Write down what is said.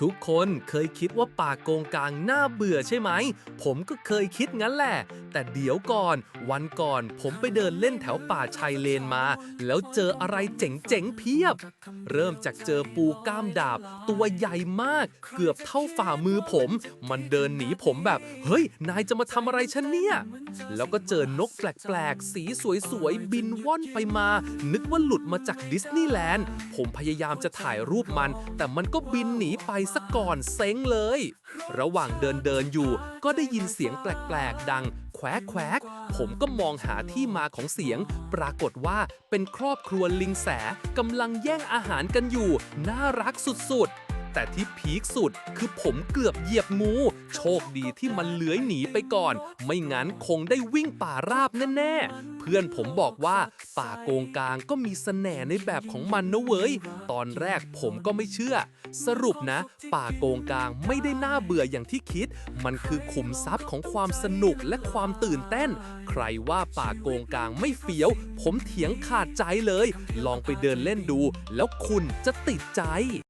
ทุกคนเคยคิดว่าป่าโกงกลางน่าเบื่อใช่ไหม ผมก็เคยคิดงั้นแหละ แต่เดี๋ยวก่อน วันก่อนผมไปเดินเล่นแถวป่าชายเลนมา แล้วเจออะไรเจ๋งๆเพียบ เริ่มจากเจอปูก้ามดาบ ตัวใหญ่มาก เกือบเท่าฝ่ามือผม มันเดินหนีผมแบบ เฮ้ย นายจะมาทำอะไรฉันเนี่ย แล้วก็เจอนกแปลกๆ สีสวยๆ บินว่อนไปมา นึกว่าหลุดมาจากดิสนีย์แลนด์ ผมพยายามจะถ่ายรูปมัน แต่มันก็บินหนีไปซะก่อนเซ็งเลย ระหว่างเดินเดินอยู่ ก็ได้ยินเสียงแปลกๆ ดัง แควแควกผมก็มองหาที่มาของเสียง ปรากฏว่าเป็นครอบครัวลิงแสกำลังแย่งอาหารกันอยู่ น่ารักสุดๆ แต่ที่พีคสุดคือผมเกือบเหยียบงู โชคดีที่มันเลื้อยหนีไปก่อน ไม่งั้นคงได้วิ่งป่าราบแน่ๆ เพื่อนผมบอกว่าป่าโกงกลางก็มีสแสน่ห์ในแบบของมันนะเว้ย ตอนแรกผมก็ไม่เชื่อ สรุปนะ ป่าโกงกลางไม่ได้น่าเบื่ออย่างที่คิด มันคือขุมทรัพย์ของความสนุกและความตื่นเต้น ใครว่าป่าโกงกลางไม่เฟี้ยว ผมเถียงขาดใจเลย ลองไปเดินเล่นดู แล้วคุณจะติดใจ